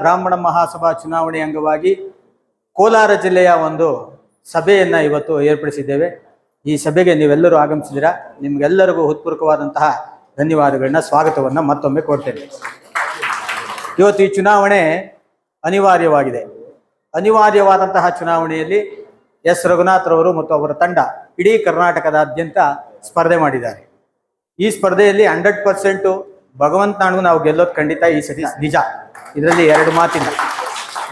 ಬ್ರಾಹ್ಮಣ ಮಹಾಸಭಾ ಚುನಾವಣೆ ಅಂಗವಾಗಿ ಕೋಲಾರ ಜಿಲ್ಲೆಯ ಒಂದು ಸಭೆಯನ್ನು ಇವತ್ತು ಏರ್ಪಡಿಸಿದ್ದೇವೆ. ಈ ಸಭೆಗೆ ನೀವೆಲ್ಲರೂ ಆಗಮಿಸಿದಿರಾ ನಿಮ್ಗೆಲ್ಲರಿಗೂ ಹೃತ್ಪೂರ್ವಕವಾದಂತಹ ಧನ್ಯವಾದಗಳನ್ನ, ಸ್ವಾಗತವನ್ನ ಮತ್ತೊಮ್ಮೆ ಕೊಡ್ತೇನೆ ಇವತ್ತು ಈ ಚುನಾವಣೆ ಅನಿವಾರ್ಯವಾಗಿದೆ. ಅನಿವಾರ್ಯವಾದಂತಹ ಚುನಾವಣೆಯಲ್ಲಿ ಎಸ್. ರಘುನಾಥ್ರವರು ಮತ್ತು ಅವರ ತಂಡ ಇಡೀ ಕರ್ನಾಟಕದಾದ್ಯಂತ ಸ್ಪರ್ಧೆ ಮಾಡಿದ್ದಾರೆ. ಈ ಸ್ಪರ್ಧೆಯಲ್ಲಿ ಹಂಡ್ರೆಡ್ ಪರ್ಸೆಂಟು ಭಗವಂತ ನಾಡು ನಾವು ಗೆಲ್ಲೋದು ಖಂಡಿತ ಈ ಸತಿ ನಿಜ. ಇದರಲ್ಲಿ ಎರಡು ಮಾತಿಲ್ಲ.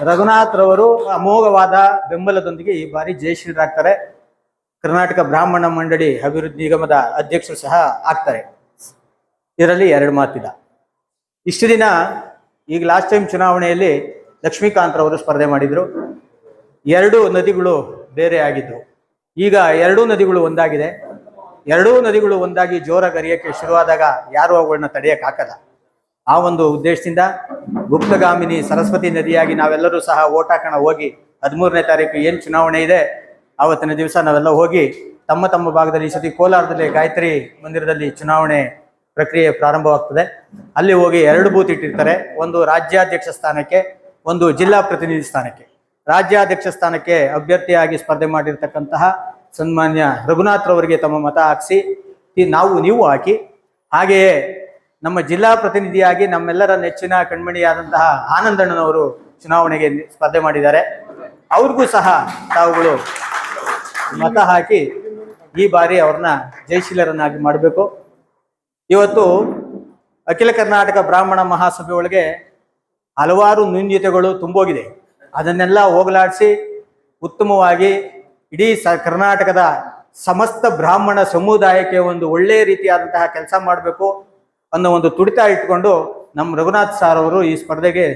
ರಘುನಾಥ್ ರವರು ಅಮೋಘವಾದ ಬೆಂಬಲದೊಂದಿಗೆ ಈ ಬಾರಿ ಜಯಶೀಲರಾಗ್ತಾರೆ ಕರ್ನಾಟಕ ಬ್ರಾಹ್ಮಣ ಮಂಡಳಿ ಅಭಿವೃದ್ಧಿ ನಿಗಮದ ಅಧ್ಯಕ್ಷರು ಸಹ ಆಗ್ತಾರೆ. ಇದರಲ್ಲಿ ಎರಡು ಮಾತಿಲ್ಲ. ಇಷ್ಟು ದಿನ ಈಗ ಲಾಸ್ಟ್ ಟೈಮ್ ಚುನಾವಣೆಯಲ್ಲಿ ಲಕ್ಷ್ಮೀಕಾಂತ್ ರವರು ಸ್ಪರ್ಧೆ ಮಾಡಿದ್ರು. ಎರಡು ನದಿಗಳು ಬೇರೆ ಆಗಿದ್ದು ಈಗ ಎರಡೂ ನದಿಗಳು ಒಂದಾಗಿದೆ. ಎರಡೂ ನದಿಗಳು ಒಂದಾಗಿ ಜೋರಾಗಿ ಗರಿಯಕ್ಕೆ ಶುರುವಾದಾಗ ಯಾರು ಅವುಗಳನ್ನ ತಡೆಯೋಕ್ಕಾಗಲ್ಲ ಆ ಒಂದು ಉದ್ದೇಶದಿಂದ ಗುಪ್ತಗಾಮಿನಿ ಸರಸ್ವತಿ ನದಿಯಾಗಿ ನಾವೆಲ್ಲರೂ ಸಹ ಓಟ್ ಹಾಕೋಣ ಹೋಗಿ ಹದಿಮೂರನೇ ತಾರೀಕು ಏನು ಚುನಾವಣೆ ಇದೆ, ಆವತ್ತಿನ ದಿವಸ ನಾವೆಲ್ಲ ಹೋಗಿ ತಮ್ಮ ತಮ್ಮ ಭಾಗದಲ್ಲಿ ಈ ಸತಿ ಕೋಲಾರದಲ್ಲಿ ಗಾಯತ್ರಿ ಮಂದಿರದಲ್ಲಿ ಚುನಾವಣೆ ಪ್ರಕ್ರಿಯೆ ಪ್ರಾರಂಭವಾಗ್ತದೆ. ಅಲ್ಲಿ ಹೋಗಿ ಎರಡು ಬೂತ್ ಇಟ್ಟಿರ್ತಾರೆ, ಒಂದು ರಾಜ್ಯಾಧ್ಯಕ್ಷ ಸ್ಥಾನಕ್ಕೆ, ಒಂದು ಜಿಲ್ಲಾ ಪ್ರತಿನಿಧಿ ಸ್ಥಾನಕ್ಕೆ. ರಾಜ್ಯಾಧ್ಯಕ್ಷ ಸ್ಥಾನಕ್ಕೆ ಅಭ್ಯರ್ಥಿಯಾಗಿ ಸ್ಪರ್ಧೆ ಮಾಡಿರ್ತಕ್ಕಂತಹ ಸನ್ಮಾನ್ಯ ರಘುನಾಥ್ ರವರಿಗೆ ತಮ್ಮ ಮತ ಹಾಕಿಸಿ ನಾವು ನೀವು ಹಾಕಿ, ಹಾಗೆಯೇ ನಮ್ಮ ಜಿಲ್ಲಾ ಪ್ರತಿನಿಧಿಯಾಗಿ ನಮ್ಮೆಲ್ಲರ ನೆಚ್ಚಿನ ಕಣ್ಮಣಿಯಾದಂತಹ ಆನಂದಣ್ಣನವರು ಚುನಾವಣೆಗೆ ಸ್ಪರ್ಧೆ ಮಾಡಿದ್ದಾರೆ. ಅವ್ರಿಗೂ ಸಹ ತಾವುಗಳು ಮತ ಹಾಕಿ ಈ ಬಾರಿ ಅವ್ರನ್ನ ಜಯಶೀಲರನ್ನಾಗಿ ಮಾಡಬೇಕು. ಇವತ್ತು ಅಖಿಲ ಕರ್ನಾಟಕ ಬ್ರಾಹ್ಮಣ ಮಹಾಸಭೆ ಒಳಗೆ ಹಲವಾರು ನ್ಯೂನ್ಯತೆಗಳು ತುಂಬೋಗಿದೆ. ಅದನ್ನೆಲ್ಲ ಹೋಗಲಾಡಿಸಿ ಉತ್ತಮವಾಗಿ ಇಡೀ ಸ ಕರ್ನಾಟಕದ ಸಮಸ್ತ ಬ್ರಾಹ್ಮಣ ಸಮುದಾಯಕ್ಕೆ ಒಂದು ಒಳ್ಳೆಯ ರೀತಿಯಾದಂತಹ ಕೆಲಸ ಮಾಡಬೇಕು ಅನ್ನೋ ಒಂದು ತುಡಿತ ಇಟ್ಕೊಂಡು ನಮ್ಮ ರಘುನಾಥ್ ಸಾರ್ ಅವರು ಈ ಸ್ಪರ್ಧೆಗೆ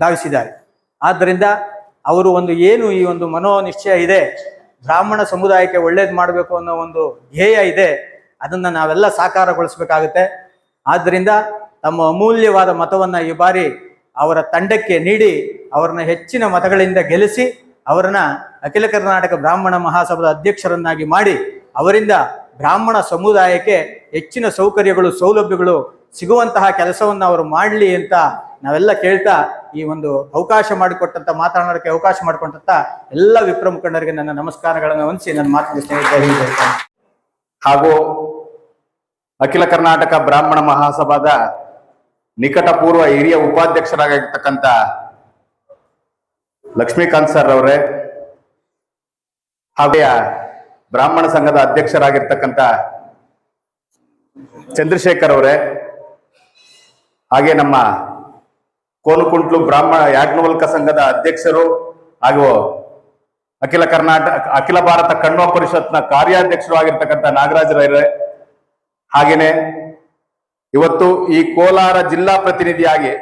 ಧಾವಿಸಿದ್ದಾರೆ. ಆದ್ದರಿಂದ ಅವರು ಒಂದು ಏನು ಈ ಒಂದು ಮನೋನಿಶ್ಚಯ ಇದೆ, ಬ್ರಾಹ್ಮಣ ಸಮುದಾಯಕ್ಕೆ ಒಳ್ಳೇದು ಮಾಡಬೇಕು ಅನ್ನೋ ಒಂದು ಧ್ಯೇಯ ಇದೆ, ಅದನ್ನು ನಾವೆಲ್ಲ ಸಾಕಾರಗೊಳಿಸಬೇಕಾಗುತ್ತೆ. ಆದ್ದರಿಂದ ತಮ್ಮ ಅಮೂಲ್ಯವಾದ ಮತವನ್ನು ಈ ಬಾರಿ ಅವರ ತಂಡಕ್ಕೆ ನೀಡಿ ಅವರನ್ನ ಹೆಚ್ಚಿನ ಮತಗಳಿಂದ ಗೆಲ್ಲಿಸಿ ಅವರನ್ನ ಅಖಿಲ ಕರ್ನಾಟಕ ಬ್ರಾಹ್ಮಣ ಮಹಾಸಭಾದ ಅಧ್ಯಕ್ಷರನ್ನಾಗಿ ಮಾಡಿ ಅವರಿಂದ ಬ್ರಾಹ್ಮಣ ಸಮುದಾಯಕ್ಕೆ ಹೆಚ್ಚಿನ ಸೌಕರ್ಯಗಳು, ಸೌಲಭ್ಯಗಳು ಸಿಗುವಂತಹ ಕೆಲಸವನ್ನು ಅವರು ಮಾಡಲಿ ಅಂತ ನಾವೆಲ್ಲ ಕೇಳ್ತಾ ಈ ಒಂದು ಅವಕಾಶ ಮಾಡಿಕೊಟ್ಟಂತ ಮಾತನಾಡೋಕ್ಕೆ ಅವಕಾಶ ಮಾಡಿಕೊಟ್ಟಂತ ಎಲ್ಲ ವಿಪ್ರ ಮುಖಂಡರಿಗೆ ನನ್ನ ನಮಸ್ಕಾರಗಳನ್ನು ಹೊಂದಿಸಿ ನನ್ನ ಮಾತಿನ ಸ್ನೇಹಿತರಿಗೆ ಹಾಗೂ ಅಖಿಲ ಕರ್ನಾಟಕ ಬ್ರಾಹ್ಮಣ ಮಹಾಸಭಾದ ನಿಕಟಪೂರ್ವ ಹಿರಿಯ ಉಪಾಧ್ಯಕ್ಷರಾಗಿರ್ತಕ್ಕಂಥ ಲಕ್ಷ್ಮೀಕಾಂತ್ ಸರ್ ಅವರೇ ಹಾಗೆಯ ಬ್ರಾಹ್ಮಣ ಸಂಘದ ಅಧ್ಯಕ್ಷರಾಗಿರ್ತಕ್ಕಂಥ ಚಂದ್ರಶೇಖರ್ ಅವರೇ, ಹಾಗೆ ನಮ್ಮ ಕೋನುಕುಂಟ್ಲು ಬ್ರಾಹ್ಮಣ ಯಾಜ್ಞವಲ್ಕ ಸಂಘದ ಅಧ್ಯಕ್ಷರು ಹಾಗೂ ಅಖಿಲ ಕರ್ನಾಟಕ ಅಖಿಲ ಭಾರತ ಕಣ್ವ ಪರಿಷತ್ನ ಕಾರ್ಯಾಧ್ಯಕ್ಷರು ಆಗಿರ್ತಕ್ಕಂಥ ನಾಗರಾಜ್ ರೈರೇ, ಹಾಗೇನೆ ಇವತ್ತು ಈ ಕೋಲಾರ ಜಿಲ್ಲಾ ಪ್ರತಿನಿಧಿಯಾಗಿ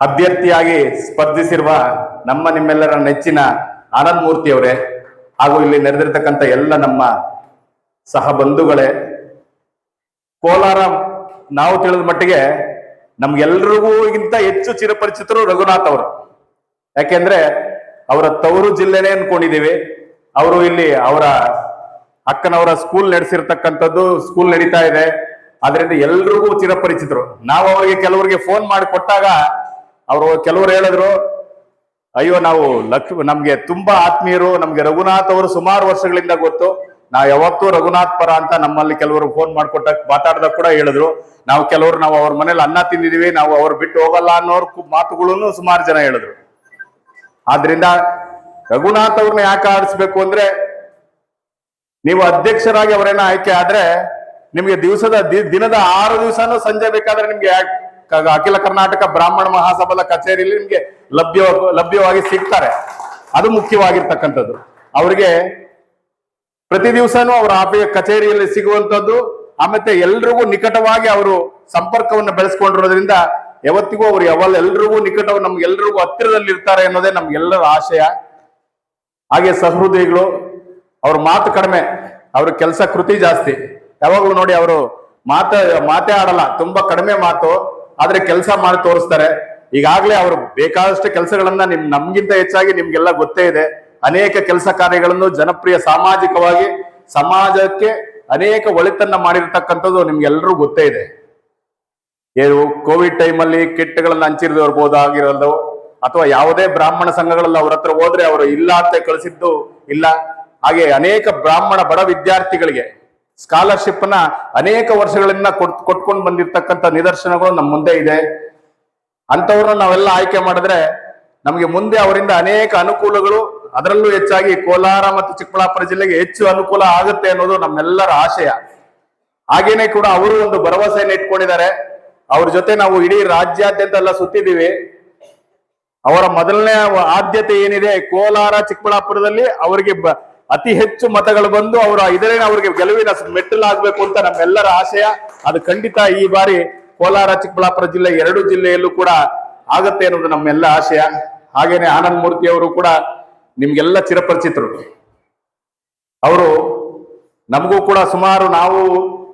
ಅಭ್ಯರ್ಥಿಯಾಗಿ ಸ್ಪರ್ಧಿಸಿರುವ ನಮ್ಮ ನಿಮ್ಮೆಲ್ಲರ ನೆಚ್ಚಿನ ಆನಂದ್ ಮೂರ್ತಿ ಅವರೇ ಹಾಗೂ ಇಲ್ಲಿ ನೆರೆದಿರತಕ್ಕಂತ ಎಲ್ಲ ನಮ್ಮ ಸಹ ಬಂಧುಗಳೇ, ಕೋಲಾರ ನಾವು ತಿಳಿದ ಮಟ್ಟಿಗೆ ನಮ್ಗೆಲ್ರಿಗೂ ಇಂತ ಹೆಚ್ಚು ಚಿರಪರಿಚಿತರು ರಘುನಾಥ್ ಅವರು. ಯಾಕೆಂದ್ರೆ ಅವರ ತವರು ಜಿಲ್ಲೆನೇ ಅನ್ಕೊಂಡಿದೀವಿ ಅವರು ಇಲ್ಲಿ ಅವರ ಅಕ್ಕನವರ ಸ್ಕೂಲ್ ನಡೆಸಿರ್ತಕ್ಕಂಥದ್ದು ಸ್ಕೂಲ್ ನಡೀತಾ ಇದೆ. ಅದರಿಂದ ಎಲ್ರಿಗೂ ಚಿರಪರಿಚಿತರು. ನಾವು ಅವರಿಗೆ ಕೆಲವರಿಗೆ ಫೋನ್ ಮಾಡಿ ಕೊಟ್ಟಾಗ ಅವರು ಕೆಲವರು ಹೇಳಿದ್ರು, ಅಯ್ಯೋ, ನಾವು ಲಕ್ಷ ನಮ್ಗೆ ತುಂಬಾ ಆತ್ಮೀಯರು, ನಮ್ಗೆ ರಘುನಾಥ್ ಅವರು ಸುಮಾರು ವರ್ಷಗಳಿಂದ ಗೊತ್ತು. ನಾವು ಯಾವತ್ತೂ ರಘುನಾಥ್ ಪರ ಅಂತ ನಮ್ಮಲ್ಲಿ ಕೆಲವರು ಫೋನ್ ಮಾಡ್ಕೊಟ್ಟ ಮಾತಾಡ್ದಾಗ ಕೂಡ ಹೇಳಿದ್ರು. ನಾವು ಕೆಲವರು, ನಾವು ಅವ್ರ ಮನೇಲಿ ಅನ್ನ ತಿಂದಿದೀವಿ, ನಾವು ಅವ್ರು ಬಿಟ್ಟು ಹೋಗಲ್ಲ ಅನ್ನೋರ್ ಮಾತುಗಳನ್ನು ಸುಮಾರು ಜನ ಹೇಳಿದ್ರು. ಆದ್ರಿಂದ ರಘುನಾಥ್ ಅವ್ರನ್ನ ಯಾಕೆ ಆಡಿಸ್ಬೇಕು ಅಂದ್ರೆ, ನೀವು ಅಧ್ಯಕ್ಷರಾಗಿ ಅವರೇನ ಆಯ್ಕೆ ಆದ್ರೆ, ನಿಮ್ಗೆ ದಿವಸದ ದಿನದ ಆರು ದಿವಸನೂ ಸಂಜೆ ಬೇಕಾದ್ರೆ ನಿಮ್ಗೆ ಅಖಿಲ ಕರ್ನಾಟಕ ಬ್ರಾಹ್ಮಣ ಮಹಾಸಭಾದ ಕಚೇರಿಯಲ್ಲಿ ನಿಮ್ಗೆ ಲಭ್ಯ ಲಭ್ಯವಾಗಿ ಸಿಗ್ತಾರೆ. ಅದು ಮುಖ್ಯವಾಗಿರ್ತಕ್ಕಂಥದ್ದು. ಅವರಿಗೆ ಪ್ರತಿ ದಿವಸನೂ ಅವರ ಆಫೀ, ಕಚೇರಿಯಲ್ಲಿ ಸಿಗುವಂತದ್ದು ಆಮೇಲೆ ಎಲ್ರಿಗೂ ನಿಕಟವಾಗಿ ಅವರು ಸಂಪರ್ಕವನ್ನು ಬೆಳೆಸ್ಕೊಂಡಿರೋದ್ರಿಂದ ಯಾವತ್ತಿಗೂ ಅವರು ಯಾವಲ್ಲ ಎಲ್ರಿಗೂ ನಿಕಟ ನಮ್ಗೆಲ್ರಿಗೂ ಹತ್ತಿರದಲ್ಲಿ ಇರ್ತಾರೆ ಅನ್ನೋದೇ ನಮ್ಗೆಲ್ಲರ ಆಶಯ. ಹಾಗೆ ಸಹೃದಯಿಗಳು, ಅವ್ರ ಮಾತು ಕಡಿಮೆ, ಅವ್ರ ಕೆಲಸ ಕೃತಿ ಜಾಸ್ತಿ. ಯಾವಾಗ್ಲೂ ನೋಡಿ ಅವರು ಮಾತ, ಮಾತೇ ಆಡಲ್ಲ, ತುಂಬಾ ಕಡಿಮೆ ಮಾತು. ಆದ್ರೆ ಕೆಲಸ ಮಾಡಿ ತೋರಿಸ್ತಾರೆ. ಈಗಾಗಲೇ ಅವರು ಬೇಕಾದಷ್ಟು ಕೆಲಸಗಳನ್ನ ನಿಮ್ ನಮ್ಗಿಂತ ಹೆಚ್ಚಾಗಿ ನಿಮ್ಗೆಲ್ಲ ಗೊತ್ತೇ ಇದೆ. ಅನೇಕ ಕೆಲಸ ಕಾರ್ಯಗಳನ್ನು ಜನಪ್ರಿಯ ಸಾಮಾಜಿಕವಾಗಿ ಸಮಾಜಕ್ಕೆ ಅನೇಕ ಒಳಿತನ್ನ ಮಾಡಿರ್ತಕ್ಕಂಥದ್ದು ನಿಮ್ಗೆಲ್ಲರೂ ಗೊತ್ತೇ ಇದೆ. ಏನು ಕೋವಿಡ್ ಟೈಮಲ್ಲಿ ಕಿಟ್ಗಳನ್ನು ಹಂಚಿರ್ಬೋದು ಆಗಿರೋದು ಅಥವಾ ಯಾವುದೇ ಬ್ರಾಹ್ಮಣ ಸಂಘಗಳಲ್ಲಿ ಅವ್ರ ಹತ್ರ ಹೋದ್ರೆ ಅವರು ಇಲ್ಲ ಅಂತ ಕಳಿಸಿದ್ದು ಇಲ್ಲ. ಹಾಗೆ ಅನೇಕ ಬ್ರಾಹ್ಮಣ ಬಡ ವಿದ್ಯಾರ್ಥಿಗಳಿಗೆ ಸ್ಕಾಲರ್ಶಿಪ್ನ ಅನೇಕ ವರ್ಷಗಳಿಂದ ಕೊಟ್, ಕೊಟ್ಕೊಂಡು ಬಂದಿರ್ತಕ್ಕಂಥ ನಿದರ್ಶನಗಳು ನಮ್ಮ ಮುಂದೆ ಇದೆ. ಅಂತವ್ರನ್ನ ನಾವೆಲ್ಲ ಆಯ್ಕೆ ಮಾಡಿದ್ರೆ ನಮಗೆ ಮುಂದೆ ಅವರಿಂದ ಅನೇಕ ಅನುಕೂಲಗಳು ಅದರಲ್ಲೂ ಹೆಚ್ಚಾಗಿ ಕೋಲಾರ ಮತ್ತು ಚಿಕ್ಕಬಳ್ಳಾಪುರ ಜಿಲ್ಲೆಗೆ ಹೆಚ್ಚು ಅನುಕೂಲ ಆಗುತ್ತೆ ಅನ್ನೋದು ನಮ್ಮೆಲ್ಲರ ಆಶಯ. ಹಾಗೇನೆ ಕೂಡ ಅವರು ಒಂದು ಭರವಸೆಯನ್ನು ಇಟ್ಕೊಂಡಿದ್ದಾರೆ. ಅವ್ರ ಜೊತೆ ನಾವು ಇಡೀ ರಾಜ್ಯಾದ್ಯಂತ ಎಲ್ಲ ಸುತ್ತಿದ್ದೀವಿ. ಅವರ ಮೊದಲನೇ ಆದ್ಯತೆ ಏನಿದೆ? ಕೋಲಾರ ಚಿಕ್ಕಬಳ್ಳಾಪುರದಲ್ಲಿ ಅವರಿಗೆ ಅತಿ ಹೆಚ್ಚು ಮತಗಳು ಬಂದು ಅವರ ಇದರೇ ಅವರಿಗೆ ಗೆಲುವಿನ ಮೆಟ್ಟಲಾಗಬೇಕು ಅಂತ ನಮ್ಮೆಲ್ಲರ ಆಶಯ. ಅದು ಖಂಡಿತ ಈ ಬಾರಿ ಕೋಲಾರ, ಚಿಕ್ಕಬಳ್ಳಾಪುರ ಜಿಲ್ಲೆ ಎರಡು ಜಿಲ್ಲೆಯಲ್ಲೂ ಕೂಡ ಆಗತ್ತೆ ಅನ್ನೋದು ನಮ್ಮೆಲ್ಲ ಆಶಯ. ಹಾಗೇನೆ ಆನಂದ್ ಮೂರ್ತಿ ಅವರು ಕೂಡ ನಿಮ್ಗೆಲ್ಲ ಚಿರಪರಿಚಿತರು. ಅವರು ನಮಗೂ ಕೂಡ ಸುಮಾರು ನಾವು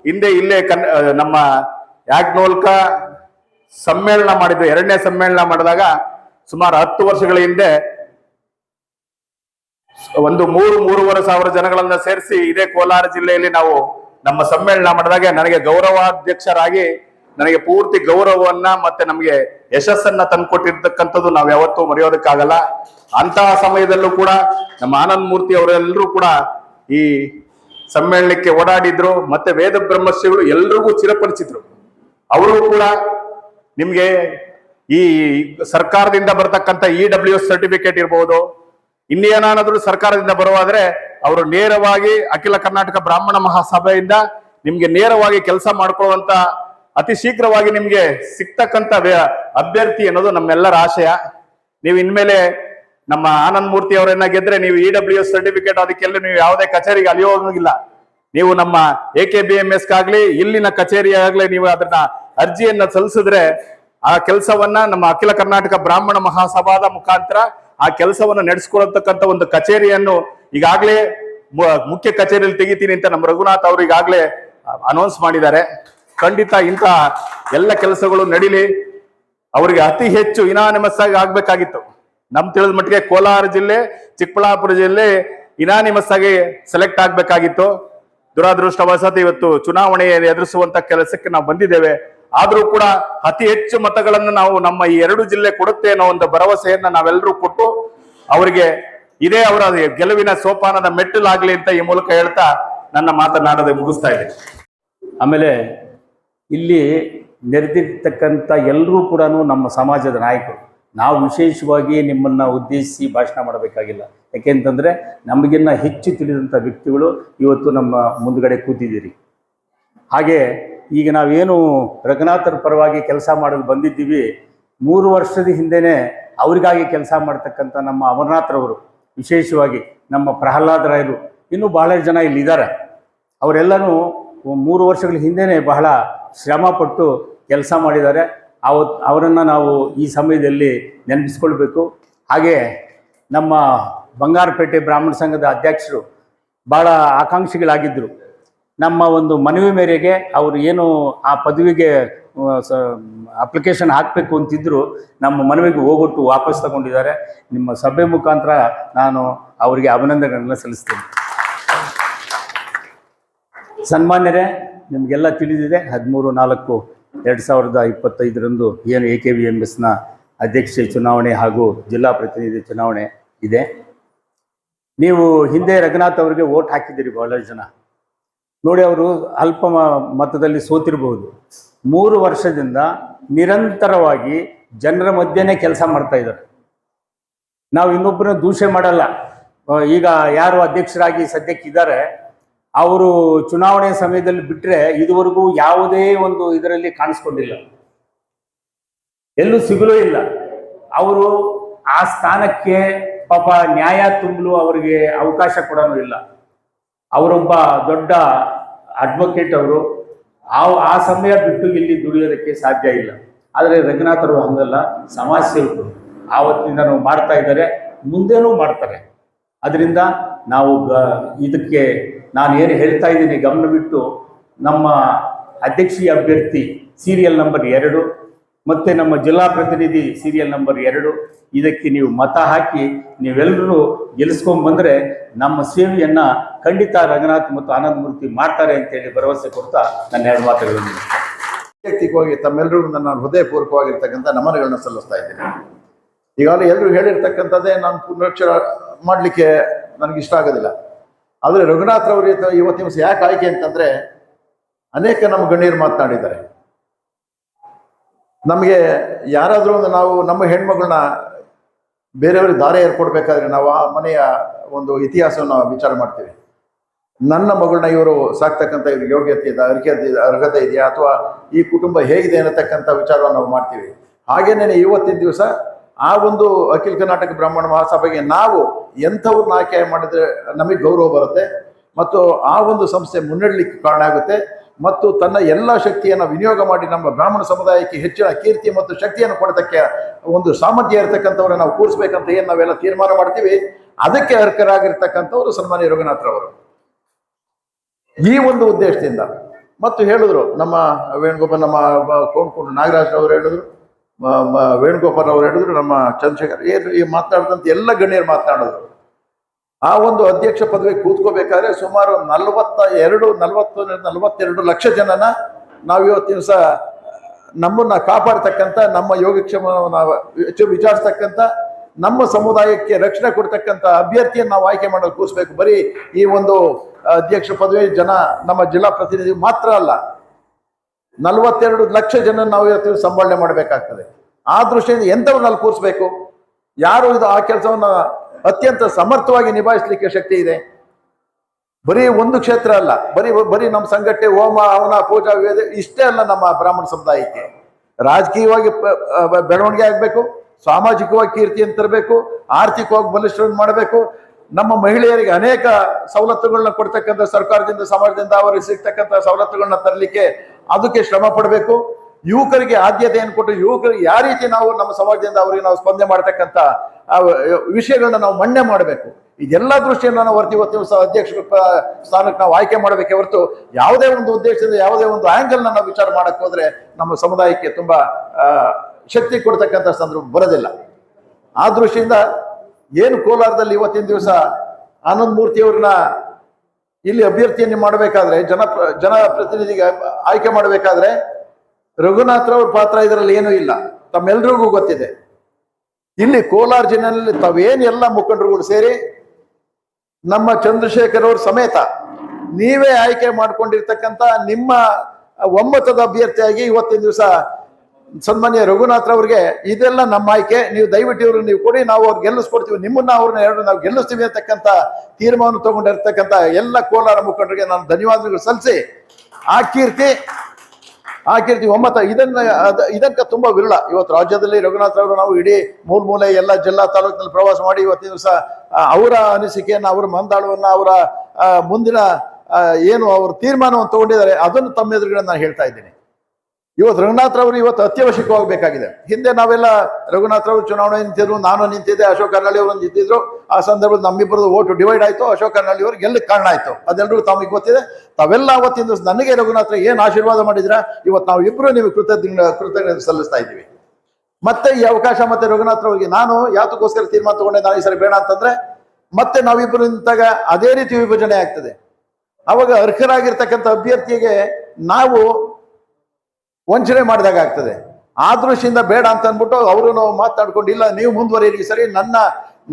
ಹಿಂದೆ ಇಲ್ಲೇ ಕನ್ ನಮ್ಮ ಯಾಗ್ನೋಲ್ಕ ಸಮ್ಮೇಳನ ಮಾಡಿದ್ದು, ಎರಡನೇ ಸಮ್ಮೇಳನ ಮಾಡಿದಾಗ ಸುಮಾರು ಹತ್ತು ವರ್ಷಗಳ ಹಿಂದೆ ಒಂದು ಮೂರು ಮೂರುವರೆ ಸಾವಿರ ಜನಗಳನ್ನ ಸೇರಿಸಿ ಇದೇ ಕೋಲಾರ ಜಿಲ್ಲೆಯಲ್ಲಿ ನಾವು ನಮ್ಮ ಸಮ್ಮೇಳನ ಮಾಡಿದಾಗ ನನಗೆ ಗೌರವಾಧ್ಯಕ್ಷರಾಗಿ ನನಗೆ ಪೂರ್ತಿ ಗೌರವವನ್ನ ಮತ್ತೆ ನಮಗೆ ಯಶಸ್ಸನ್ನ ತಂದ್ಕೊಟ್ಟಿರ್ತಕ್ಕಂಥದ್ದು ನಾವು ಯಾವತ್ತೂ ಮರೆಯೋದಕ್ಕಾಗಲ್ಲ. ಅಂತಹ ಸಮಯದಲ್ಲೂ ಕೂಡ ನಮ್ಮ ಆನಂದ್ ಮೂರ್ತಿ ಅವರೆಲ್ಲರೂ ಕೂಡ ಈ ಸಮ್ಮೇಳನಕ್ಕೆ ಓಡಾಡಿದ್ರು, ಮತ್ತೆ ವೇದ ಬ್ರಹ್ಮಶ್ರೀಗಳು ಎಲ್ರಿಗೂ ಚಿರಪರಿಚಿತರು. ಅವರು ಕೂಡ ನಿಮ್ಗೆ ಈ ಸರ್ಕಾರದಿಂದ ಬರ್ತಕ್ಕಂಥ ಇ ಡಬ್ಲ್ಯೂ ಸರ್ಟಿಫಿಕೇಟ್ ಇರ್ಬೋದು ಇನ್ನೇನಾದ್ರೂ ಸರ್ಕಾರದಿಂದ ಬರುವಾದ್ರೆ ಅವರು ನೇರವಾಗಿ ಅಖಿಲ ಕರ್ನಾಟಕ ಬ್ರಾಹ್ಮಣ ಮಹಾಸಭೆಯಿಂದ ನಿಮ್ಗೆ ನೇರವಾಗಿ ಕೆಲಸ ಮಾಡ್ಕೊಳ್ಳುವಂತ ಅತಿ ಶೀಘ್ರವಾಗಿ ನಿಮ್ಗೆ ಸಿಗ್ತಕ್ಕಂತ ಅಭ್ಯರ್ಥಿ ಅನ್ನೋದು ನಮ್ಮೆಲ್ಲರ ಆಶಯ. ನೀವು ಇನ್ಮೇಲೆ ನಮ್ಮ ಆನಂದ್ ಮೂರ್ತಿ ಅವರನ್ನ ಗೆದ್ರೆ ನೀವು ಇ ಡಬ್ಲ್ಯೂ ಎಸ್ ಸರ್ಟಿಫಿಕೇಟ್ ಅದಕ್ಕೆಲ್ಲ ನೀವು ಯಾವುದೇ ಕಚೇರಿಗೆ ಅಲಿಯೋಗಿಲ್ಲ ನೀವು ನಮ್ಮ A K B M S ಇಲ್ಲಿನ ಕಚೇರಿ ಆಗ್ಲಿ ನೀವು ಅದನ್ನ ಅರ್ಜಿಯನ್ನ ಸಲ್ಲಿಸಿದ್ರೆ ಆ ಕೆಲಸವನ್ನ ನಮ್ಮ ಅಖಿಲ ಕರ್ನಾಟಕ ಬ್ರಾಹ್ಮಣ ಮಹಾಸಭಾದ ಮುಖಾಂತರ ಆ ಕೆಲಸವನ್ನು ನಡೆಸ್ಕೊಳ್ತಕ್ಕಂಥ ಒಂದು ಕಚೇರಿಯನ್ನು ಈಗಾಗಲೇ ಮುಖ್ಯ ಕಚೇರಿಯಲ್ಲಿ ತೆಗಿತೀನಿ ಅಂತ ನಮ್ಮ ರಘುನಾಥ್ ಅವರು ಈಗಾಗಲೇ ಅನೌನ್ಸ್ ಮಾಡಿದ್ದಾರೆ. ಖಂಡಿತ ಇಂಥ ಎಲ್ಲ ಕೆಲಸಗಳು ನಡೀಲಿ. ಅವರಿಗೆ ಅತಿ ಹೆಚ್ಚು ಇನಾನಿಮಸ್ ಆಗಿ ಆಗ್ಬೇಕಾಗಿತ್ತು. ನಮ್ ತಿಳಿದ ಮಟ್ಟಿಗೆ ಕೋಲಾರ ಜಿಲ್ಲೆ, ಚಿಕ್ಕಬಳ್ಳಾಪುರ ಜಿಲ್ಲೆ ಇನಾನಿಮಸ್ ಆಗಿ ಸೆಲೆಕ್ಟ್ ಆಗ್ಬೇಕಾಗಿತ್ತು. ದುರಾದೃಷ್ಟವಶಾತ್ ಇವತ್ತು ಚುನಾವಣೆಯಲ್ಲಿ ಎದುರಿಸುವಂತ ಕೆಲಸಕ್ಕೆ ನಾವು ಬಂದಿದ್ದೇವೆ. ಆದ್ರೂ ಕೂಡ ಅತಿ ಹೆಚ್ಚು ಮತಗಳನ್ನು ನಾವು ನಮ್ಮ ಈ ಎರಡು ಜಿಲ್ಲೆ ಕೊಡುತ್ತೆ ಅನ್ನೋ ಒಂದು ಭರವಸೆಯನ್ನ ನಾವೆಲ್ಲರೂ ಕೊಟ್ಟು ಅವರಿಗೆ ಇದೇ ಅವರ ಗೆಲುವಿನ ಸೋಪಾನದ ಮೆಟ್ಟಲಾಗ್ಲಿ ಅಂತ ಈ ಮೂಲಕ ಹೇಳ್ತಾ ನನ್ನ ಮಾತನಾಡದೆ ಮುಗಿಸ್ತಾ ಇದೆ ಆಮೇಲೆ ಇಲ್ಲಿ ನೆರೆದಿರ್ತಕ್ಕಂಥ ಎಲ್ಲರೂ ಕೂಡ ನಮ್ಮ ಸಮಾಜದ ನಾಯಕರು. ನಾವು ವಿಶೇಷವಾಗಿ ನಿಮ್ಮನ್ನು ಉದ್ದೇಶಿಸಿ ಭಾಷಣ ಮಾಡಬೇಕಾಗಿಲ್ಲ. ಯಾಕೆಂತಂದರೆ ನಮಗಿನ್ನ ಹೆಚ್ಚು ತಿಳಿದಂಥ ವ್ಯಕ್ತಿಗಳು ಇವತ್ತು ನಮ್ಮ ಮುಂದುಗಡೆ ಕೂತಿದ್ದೀರಿ. ಹಾಗೆ ಈಗ ನಾವೇನು ರಘುನಾಥರ ಪರವಾಗಿ ಕೆಲಸ ಮಾಡಲು ಬಂದಿದ್ದೀವಿ, ಮೂರು ವರ್ಷದ ಹಿಂದೆಯೇ ಅವರಿಗಾಗಿ ಕೆಲಸ ಮಾಡ್ತಕ್ಕಂಥ ನಮ್ಮ ಅಮರನಾಥ್ರವರು, ವಿಶೇಷವಾಗಿ ನಮ್ಮ ಪ್ರಹ್ಲಾದ್ ರಾಯರು, ಇನ್ನೂ ಬಹಳಷ್ಟು ಜನ ಇಲ್ಲಿದ್ದಾರೆ. ಅವರೆಲ್ಲನೂ ಮೂರು ವರ್ಷಗಳ ಹಿಂದೆಯೇ ಬಹಳ ಶ್ರಮಪಟ್ಟು ಕೆಲಸ ಮಾಡಿದ್ದಾರೆ. ಅವತ್, ಅವರನ್ನು ನಾವು ಈ ಸಮಯದಲ್ಲಿ ನೆನಪಿಸ್ಕೊಳ್ಬೇಕು. ಹಾಗೆ ನಮ್ಮ ಬಂಗಾರಪೇಟೆ ಬ್ರಾಹ್ಮಣ ಸಂಘದ ಅಧ್ಯಕ್ಷರು ಭಾಳ ಆಕಾಂಕ್ಷಿಗಳಾಗಿದ್ದರು. ನಮ್ಮ ಒಂದು ಮನವಿ ಮೇರೆಗೆ ಅವರು ಏನು ಆ ಪದವಿಗೆ ಅಪ್ಲಿಕೇಶನ್ ಹಾಕಬೇಕು ಅಂತಿದ್ರು, ನಮ್ಮ ಮನವಿಗೆ ಹೋಗೊಟ್ಟು ವಾಪಸ್ ತಗೊಂಡಿದ್ದಾರೆ. ನಿಮ್ಮ ಸಭೆ ಮುಖಾಂತರ ನಾನು ಅವರಿಗೆ ಅಭಿನಂದನೆಗಳನ್ನು ಸಲ್ಲಿಸ್ತೇನೆ. ಸನ್ಮಾನ್ಯರೇ, ನಿಮಗೆಲ್ಲ ತಿಳಿದಿದೆ, ಹದಿಮೂರು ನಾಲ್ಕು ಎರಡು ಸಾವಿರದ ಇಪ್ಪತ್ತೈದರಂದು ಏನು ಎ ಕೆ ವಿ ಎಂ ಎಸ್ನ ಅಧ್ಯಕ್ಷ ಚುನಾವಣೆ ಹಾಗೂ ಜಿಲ್ಲಾ ಪ್ರತಿನಿಧಿ ಚುನಾವಣೆ ಇದೆ. ನೀವು ಹಿಂದೆ ರಘುನಾಥ್ ಅವರಿಗೆ ವೋಟ್ ಹಾಕಿದ್ದೀರಿ ಬಹಳಷ್ಟು ಜನ. ನೋಡಿ ಅವರು ಅಲ್ಪ ಮತದಲ್ಲಿ ಸೋತಿರಬಹುದು ಮೂರು ವರ್ಷದಿಂದ ನಿರಂತರವಾಗಿ ಜನರ ಮಧ್ಯೆನೇ ಕೆಲಸ ಮಾಡ್ತಾ ಇದ್ದಾರೆ. ನಾವು ಇನ್ನೊಬ್ಬರನ್ನ ದೂಷೆ ಮಾಡಲ್ಲ. ಈಗ ಯಾರು ಅಧ್ಯಕ್ಷರಾಗಿ ಸದ್ಯಕ್ಕೆ ಇದ್ದಾರೆ, ಅವರು ಚುನಾವಣೆ ಸಮಯದಲ್ಲಿ ಬಿಟ್ಟರೆ ಇದುವರೆಗೂ ಯಾವುದೇ ಒಂದು ಇದರಲ್ಲಿ ಕಾಣಿಸ್ಕೊಂಡಿಲ್ಲ. ಎಲ್ಲೂ ಸಿಗಲೂ ಇಲ್ಲ. ಅವರು ಆ ಸ್ಥಾನಕ್ಕೆ ಪಾಪ ನ್ಯಾಯ ತುಂಬಲು ಅವರಿಗೆ ಅವಕಾಶ ಕೊಡೋನು ಇಲ್ಲ. ಅವರೊಬ್ಬ ದೊಡ್ಡ ಅಡ್ವೊಕೇಟ್ ಅವರು, ಆ ಆ ಸಮಯ ಬಿಟ್ಟು ಇಲ್ಲಿ ದುಡಿಯೋದಕ್ಕೆ ಸಾಧ್ಯ ಇಲ್ಲ. ಆದರೆ ರಂಗನಾಥರು ಹಂಗಲ್ಲ, ಸಮಾಜ ಸೇವಕರು. ಆವತ್ತಿನಿಂದ ನಾವು ಮಾಡ್ತಾ ಇದ್ದಾರೆ, ಮುಂದೇನೂ ಮಾಡ್ತಾರೆ. ಅದರಿಂದ ನಾವು ಇದಕ್ಕೆ ನಾನು ಏನು ಹೇಳ್ತಾ ಇದ್ದೀನಿ ಗಮನವಿಟ್ಟು ನಮ್ಮ ಅಧ್ಯಕ್ಷೀಯ ಅಭ್ಯರ್ಥಿ ಸೀರಿಯಲ್ ನಂಬರ್ ಎರಡು ಮತ್ತು ನಮ್ಮ ಜಿಲ್ಲಾ ಪ್ರತಿನಿಧಿ ಸೀರಿಯಲ್ ನಂಬರ್ ಎರಡು. ಇದಕ್ಕೆ ನೀವು ಮತ ಹಾಕಿ ನೀವೆಲ್ಲರೂ ಗೆಲ್ಲಿಸ್ಕೊಂಡ್ಬಂದರೆ ನಮ್ಮ ಸೇವೆಯನ್ನು ಖಂಡಿತ ರಂಗನಾಥ್ ಮತ್ತು ಆನಂದ ಮೂರ್ತಿ ಮಾಡ್ತಾರೆ ಅಂತೇಳಿ ಭರವಸೆ ಕೊಡ್ತಾ ನನ್ನ ಎರಡು ಮಾತುಗಳನ್ನು. ವೈಯಕ್ತಿಕವಾಗಿ ತಮ್ಮೆಲ್ಲರಿಗೂ ನನ್ನ ಹೃದಯಪೂರ್ವಕವಾಗಿರ್ತಕ್ಕಂಥ ನಮನಗಳನ್ನ ಸಲ್ಲಿಸ್ತಾ ಇದ್ದೀನಿ. ಈಗಾಗಲೇ ಎಲ್ಲರೂ ಹೇಳಿರ್ತಕ್ಕಂಥದ್ದೇ ನಾನು ಪುನರಕ್ಷರ ಮಾಡಲಿಕ್ಕೆ ನನಗೆ ಇಷ್ಟ ಆಗೋದಿಲ್ಲ. ಆದರೆ ರಘುನಾಥ್ ಅವರು ಇವತ್ತು ದಿವಸ ಯಾಕೆ ಆಯ್ಕೆ ಅಂತಂದರೆ ಅನೇಕ ನಮ್ಮ ಗಣ್ಯರು ಮಾತನಾಡಿದ್ದಾರೆ. ನಮಗೆ ಯಾರಾದರೂ ಒಂದು ನಾವು ನಮ್ಮ ಹೆಣ್ಮಗಳನ್ನ ಬೇರೆಯವ್ರಿಗೆ ದಾರಿ ಏರ್ಕೊಡ್ಬೇಕಾದ್ರೆ ನಾವು ಆ ಮನೆಯ ಒಂದು ಇತಿಹಾಸವನ್ನು ವಿಚಾರ ಮಾಡ್ತೀವಿ. ನನ್ನ ಮಗಳನ್ನ ಇವರು ಸಾಕ್ತಕ್ಕಂಥ ಇವ್ರ ಯೋಗ್ಯತೆ ಇದೆ ಅರ್ಹತೆ ಅರ್ಹತೆ ಇದೆಯಾ ಅಥವಾ ಈ ಕುಟುಂಬ ಹೇಗಿದೆ ಅನ್ನತಕ್ಕಂಥ ವಿಚಾರವನ್ನು ನಾವು ಮಾಡ್ತೀವಿ. ಹಾಗೇನೇ ಇವತ್ತಿನ ದಿವಸ ಆ ಒಂದು ಅಖಿಲ ಕರ್ನಾಟಕ ಬ್ರಾಹ್ಮಣ ಮಹಾಸಭೆಗೆ ನಾವು ಎಂಥವ್ರನ್ನ ಆಯ್ಕೆ ಮಾಡಿದ್ರೆ ನಮಗೆ ಗೌರವ ಬರುತ್ತೆ ಮತ್ತು ಆ ಒಂದು ಸಂಸ್ಥೆ ಮುನ್ನಡೆಲಿಕ್ಕೆ ಕಾರಣ ಆಗುತ್ತೆ. ಮತ್ತು ತನ್ನ ಎಲ್ಲ ಶಕ್ತಿಯನ್ನು ವಿನಿಯೋಗ ಮಾಡಿ ನಮ್ಮ ಬ್ರಾಹ್ಮಣ ಸಮುದಾಯಕ್ಕೆ ಹೆಚ್ಚಿನ ಕೀರ್ತಿ ಮತ್ತು ಶಕ್ತಿಯನ್ನು ಕೊಡೋದಕ್ಕೆ ಒಂದು ಸಾಮರ್ಥ್ಯ ಇರತಕ್ಕಂಥವ್ರನ್ನ ನಾವು ಕೂರಿಸ್ಬೇಕಂತ ಏನು ನಾವೆಲ್ಲ ತೀರ್ಮಾನ ಮಾಡ್ತೀವಿ, ಅದಕ್ಕೆ ಅರ್ಹರಾಗಿರ್ತಕ್ಕಂಥವ್ರು ಸನ್ಮಾನ್ಯ ರಘುನಾಥ್ರವರು ಈ ಒಂದು ಉದ್ದೇಶದಿಂದ. ಮತ್ತು ಹೇಳಿದ್ರು, ನಮ್ಮ ವೇಣುಗೋಪಾಲ್, ನಮ್ಮ ಕೋಣ್ಕೊಂಡು ನಾಗರಾಜ್ ಅವರು ಹೇಳಿದ್ರು ವೇಣುಗೋಪಾಲ್ ಅವರು ಹೇಳಿದ್ರು, ನಮ್ಮ ಚಂದ್ರಶೇಖರ್, ಏನು ಮಾತನಾಡಿದಂತ ಎಲ್ಲ ಗಣ್ಯರು ಮಾತನಾಡಿದ್ರು ಆ ಒಂದು ಅಧ್ಯಕ್ಷ ಪದವಿ ಕೂತ್ಕೋಬೇಕಾದ್ರೆ ಸುಮಾರು ನಲವತ್ತ ಎರಡು, ನಲವತ್ತು, ನಲವತ್ತೆರಡು ಲಕ್ಷ ಜನನ ನಾವು ಇವತ್ತಿನ ದಿವಸ ನಮ್ಮನ್ನ ಕಾಪಾಡ್ತಕ್ಕಂಥ, ನಮ್ಮ ಯೋಗಕ್ಷೇಮವನ್ನು ಹೆಚ್ಚು ವಿಚಾರಿಸ್ತಕ್ಕಂಥ, ನಮ್ಮ ಸಮುದಾಯಕ್ಕೆ ರಕ್ಷಣೆ ಕೊಡ್ತಕ್ಕಂಥ ಅಭ್ಯರ್ಥಿಯನ್ನು ನಾವು ಆಯ್ಕೆ ಮಾಡೋದು ಕೂರಿಸ್ಬೇಕು. ಬರೀ ಈ ಒಂದು ಅಧ್ಯಕ್ಷ ಪದವಿ ಜನ ನಮ್ಮ ಜಿಲ್ಲಾ ಪ್ರತಿನಿಧಿ ಮಾತ್ರ ಅಲ್ಲ, ನಲವತ್ತೆರಡು ಲಕ್ಷ ಜನ ನಾವು ಇವತ್ತು ಸಂಭಾಳನೆ ಮಾಡಬೇಕಾಗ್ತದೆ. ಆ ದೃಷ್ಟಿಯಿಂದ ಎಂಥವ್ರನ್ನಲ್ಲಿ ಕೂರಿಸ್ಬೇಕು? ಯಾರು ಇದು ಆ ಕೆಲಸವನ್ನ ಅತ್ಯಂತ ಸಮರ್ಥವಾಗಿ ನಿಭಾಯಿಸಲಿಕ್ಕೆ ಶಕ್ತಿ ಇದೆ. ಬರೀ ಒಂದು ಕ್ಷೇತ್ರ ಅಲ್ಲ, ಬರೀ ಬರೀ ನಮ್ಮ ಸಂಘಟನೆ ಹೋಮ, ಅವನ ಪೂಜಾ ಇಷ್ಟೇ ಅಲ್ಲ ನಮ್ಮ ಬ್ರಾಹ್ಮಣ ಸಮುದಾಯಕ್ಕೆ. ರಾಜಕೀಯವಾಗಿ ಬೆಳವಣಿಗೆ ಆಗಬೇಕು, ಸಾಮಾಜಿಕವಾಗಿ ಕೀರ್ತಿಯನ್ನು ತರಬೇಕು, ಆರ್ಥಿಕವಾಗಿ ಬಲಿಷ್ಠ ಮಾಡಬೇಕು. ನಮ್ಮ ಮಹಿಳೆಯರಿಗೆ ಅನೇಕ ಸವಲತ್ತುಗಳನ್ನ ಕೊಡ್ತಕ್ಕಂಥ ಸರ್ಕಾರದಿಂದ, ಸಮಾಜದಿಂದ ಅವರಿಗೆ ಸಿಗ್ತಕ್ಕಂಥ ಸವಲತ್ತುಗಳನ್ನ ತರಲಿಕ್ಕೆ ಅದಕ್ಕೆ ಶ್ರಮ ಪಡಬೇಕು. ಯುವಕರಿಗೆ ಆದ್ಯತೆಯನ್ನು ಕೊಟ್ಟು ಯುವಕರಿಗೆ ಯಾವ ರೀತಿ ನಾವು ನಮ್ಮ ಸಮಾಜದಿಂದ ಅವರಿಗೆ ನಾವು ಸ್ಪಂದನೆ ಮಾಡತಕ್ಕಂಥ ವಿಷಯಗಳನ್ನ ನಾವು ಮಣ್ಣೆ ಮಾಡಬೇಕು. ಇದೆಲ್ಲ ದೃಷ್ಟಿಯಿಂದ ನಾವು ಹೊರತು ಇವತ್ತು ಅಧ್ಯಕ್ಷ ಸ್ಥಾನಕ್ಕೆ ನಾವು ಆಯ್ಕೆ ಮಾಡಬೇಕೆ ಹೊರತು ಯಾವುದೇ ಒಂದು ಉದ್ದೇಶದಿಂದ ಯಾವುದೇ ಒಂದು ಆಂಗಲ್ ನಾವು ವಿಚಾರ ಮಾಡಕ್ಕೆ ಹೋದ್ರೆ ನಮ್ಮ ಸಮುದಾಯಕ್ಕೆ ತುಂಬಾ ಶಕ್ತಿ ಕೊಡ್ತಕ್ಕಂಥ ಸಂದರ್ಭ ಬರೋದಿಲ್ಲ. ಆ ದೃಷ್ಟಿಯಿಂದ ಏನು ಕೋಲಾರದಲ್ಲಿ ಇವತ್ತಿನ ದಿವಸ ಆನಂದ್ ಮೂರ್ತಿ ಅವ್ರನ್ನ ಇಲ್ಲಿ ಅಭ್ಯರ್ಥಿಯನ್ನು ಮಾಡಬೇಕಾದ್ರೆ ಜನ ಜನಪ್ರತಿನಿಧಿಗೆ ಆಯ್ಕೆ ಮಾಡಬೇಕಾದ್ರೆ ರಘುನಾಥ್ರವ್ರ ಪಾತ್ರ ಇದರಲ್ಲಿ ಏನೂ ಇಲ್ಲ. ತಮ್ಮೆಲ್ರಿಗೂ ಗೊತ್ತಿದೆ. ಇಲ್ಲಿ ಕೋಲಾರ ಜಿಲ್ಲೆಯಲ್ಲಿ ತಾವೇನೆಲ್ಲ ಮುಖಂಡರುಗಳು ಸೇರಿ ನಮ್ಮ ಚಂದ್ರಶೇಖರ್ ಅವ್ರ ಸಮೇತ ನೀವೇ ಆಯ್ಕೆ ಮಾಡಿಕೊಂಡಿರ್ತಕ್ಕಂಥ ನಿಮ್ಮ ಒಮ್ಮತದ ಅಭ್ಯರ್ಥಿಯಾಗಿ ಇವತ್ತಿನ ದಿವಸ ಸನ್ಮಾನ್ಯ ರಘುನಾಥ್ ಅವ್ರಿಗೆ ಇದೆಲ್ಲ ನಮ್ಮ ಆಯ್ಕೆ. ನೀವು ದಯವಿಟ್ಟು ಇವ್ರು ನೀವು ಕೊಡಿ, ನಾವು ಅವ್ರು ಗೆಲ್ಲಿಸ್ಕೊಡ್ತೀವಿ. ನಿಮ್ಮನ್ನ ಅವ್ರನ್ನ ಎರಡು ನಾವು ಗೆಲ್ಲಿಸ್ತೀವಿ ಅಂತಕ್ಕಂಥ ತೀರ್ಮಾನ ತಗೊಂಡಿರ್ತಕ್ಕಂಥ ಎಲ್ಲ ಕೋಲಾರ ಮುಖಂಡರಿಗೆ ನಾನು ಧನ್ಯವಾದಗಳು ಸಲ್ಲಿಸಿ. ಆ ಕೀರ್ತಿ ಆ ಕೀರ್ತಿ ಒಮ್ಮತ ಇದನ್ನ ಇದಕ್ಕ ತುಂಬಾ ವಿರಳ. ಇವತ್ತು ರಾಜ್ಯದಲ್ಲಿ ರಘುನಾಥ್ ಅವರು ನಾವು ಇಡೀ ಮೂಲ ಮೂಲೆ ಎಲ್ಲ ಜಿಲ್ಲಾ ತಾಲೂಕಿನಲ್ಲಿ ಪ್ರವಾಸ ಮಾಡಿ ಇವತ್ತಿನ ದಿವಸ ಅವರ ಅನಿಸಿಕೆಯನ್ನು, ಅವರ ಮಂದಾಳವನ್ನು, ಅವರ ಮುಂದಿನ ಏನು ಅವರು ತೀರ್ಮಾನವನ್ನು ತಗೊಂಡಿದ್ದಾರೆ, ಅದನ್ನು ತಮ್ಮ ಎದುರುಗಡೆ ನಾನು ಹೇಳ್ತಾ ಇದ್ದೀನಿ. ಇವತ್ತು ರಘುನಾಥ್ ಅವರು ಇವತ್ತು ಅತ್ಯವಶ್ಯಕವಾಗಬೇಕಾಗಿದೆ. ಹಿಂದೆ ನಾವೆಲ್ಲ ರಘುನಾಥ್ ಅವರು ಚುನಾವಣೆ ನಿಂತಿದ್ರು, ನಾನು ನಿಂತಿದ್ದೆ, ಅಶೋಕ್ ಕರ್ನಾಳಿ ಅವರು ನಿಂತಿದ್ರು. ಆ ಸಂದರ್ಭದಲ್ಲಿ ನಮ್ಮಿಬ್ಬರದ್ದು ಓಟು ಡಿವೈಡ್ ಆಯಿತು, ಅಶೋಕ್ ಕರ್ನಾಳಿ ಅವರು ಗೆಲ್ಲಕ್ಕೆ ಕಾರಣ ಆಯಿತು. ಅದೆಲ್ಲರೂ ತಮಗೆ ಗೊತ್ತಿದೆ. ತಾವೆಲ್ಲ ಅವತ್ತಿನ ನನಗೆ ರಘುನಾಥ್ ಏನು ಆಶೀರ್ವಾದ ಮಾಡಿದ್ರೆ ಇವತ್ತು ನಾವು ಇಬ್ಬರು ನಿಮಗೆ ಕೃತಜ್ಞ, ಕೃತಜ್ಞತೆ ಸಲ್ಲಿಸ್ತಾ ಇದ್ದೀವಿ. ಮತ್ತೆ ಈ ಅವಕಾಶ ಮತ್ತೆ ರಘುನಾಥ್ ಅವರಿಗೆ ನಾನು ಯಾತಕ್ಕೋಸ್ಕರ ತೀರ್ಮಾನ ತಗೊಂಡೆ, ನಾನು ಈ ಸರಿ ಬೇಡ ಅಂತಂದ್ರೆ, ಮತ್ತೆ ನಾವಿಬ್ಬರು ನಿಂತಾಗ ಅದೇ ರೀತಿ ವಿಭಜನೆ ಆಗ್ತದೆ. ಅವಾಗ ಅರ್ಹರಾಗಿರ್ತಕ್ಕಂಥ ಅಭ್ಯರ್ಥಿಗೆ ನಾವು ವಂಚನೆ ಮಾಡಿದಾಗ ಆಗ್ತದೆ. ಆ ದೃಷ್ಟಿಯಿಂದ ಬೇಡ ಅಂತ ಅಂದ್ಬಿಟ್ಟು ಅವರು ನಾವು ಮಾತಾಡ್ಕೊಂಡು, ಇಲ್ಲ, ನೀವು ಮುಂದುವರಿಯಿರಿ ಸರಿ, ನನ್ನ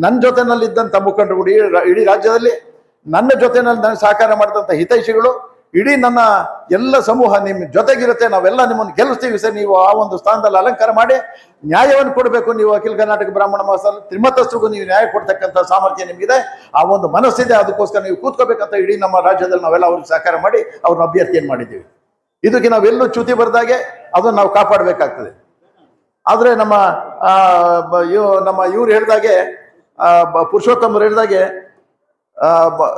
ನನ್ನ ಜೊತೆನಲ್ಲಿದ್ದಂಥ ಮುಖಂಡರು ಇಡೀ ಇಡೀ ರಾಜ್ಯದಲ್ಲಿ ನನ್ನ ಜೊತೆನಲ್ಲಿ ನನಗೆ ಸಹಕಾರ ಮಾಡಿದಂಥ ಹಿತೈಷಿಗಳು, ಇಡೀ ನನ್ನ ಎಲ್ಲ ಸಮೂಹ ನಿಮ್ಮ ಜೊತೆಗಿರುತ್ತೆ, ನಾವೆಲ್ಲ ನಿಮ್ಮನ್ನು ಗೆಲ್ಲಿಸ್ತೀವಿ ಸರ್, ನೀವು ಆ ಒಂದು ಸ್ಥಾನದಲ್ಲಿ ಅಲಂಕಾರ ಮಾಡಿ, ನ್ಯಾಯವನ್ನು ಕೊಡಬೇಕು, ನೀವು ಅಖಿಲ ಕರ್ನಾಟಕ ಬ್ರಾಹ್ಮಣ ಮಹಾಸಭಾ ತ್ರಿಮತಸ್ಥರಿಗೂ ನೀವು ನ್ಯಾಯ ಕೊಡ್ತಕ್ಕಂಥ ಸಾಮರ್ಥ್ಯ ನಿಮಗಿದೆ. ಆ ಒಂದು ಮನಸ್ಸಿದೆ, ಅದಕ್ಕೋಸ್ಕರ ನೀವು ಕೂತ್ಕೋಬೇಕಂತ ಇಡೀ ನಮ್ಮ ರಾಜ್ಯದಲ್ಲಿ ನಾವೆಲ್ಲ ಅವ್ರಿಗೆ ಸಹಕಾರ ಮಾಡಿ, ಅವ್ರನ್ನ ಅಭ್ಯರ್ಥಿಯನ್ನು ಮಾಡಿದ್ದೀವಿ. ಇದಕ್ಕೆ ನಾವೆಲ್ಲೂ ಚ್ಯುತಿ ಬರ್ದಾಗೆ ಅದನ್ನು ನಾವು ಕಾಪಾಡಬೇಕಾಗ್ತದೆ. ಆದರೆ ನಮ್ಮ ನಮ್ಮ ಇವ್ರು ಹೇಳಿದಾಗೆ ಪುರುಷೋತ್ತಮರು ಹೇಳ್ದಾಗೆ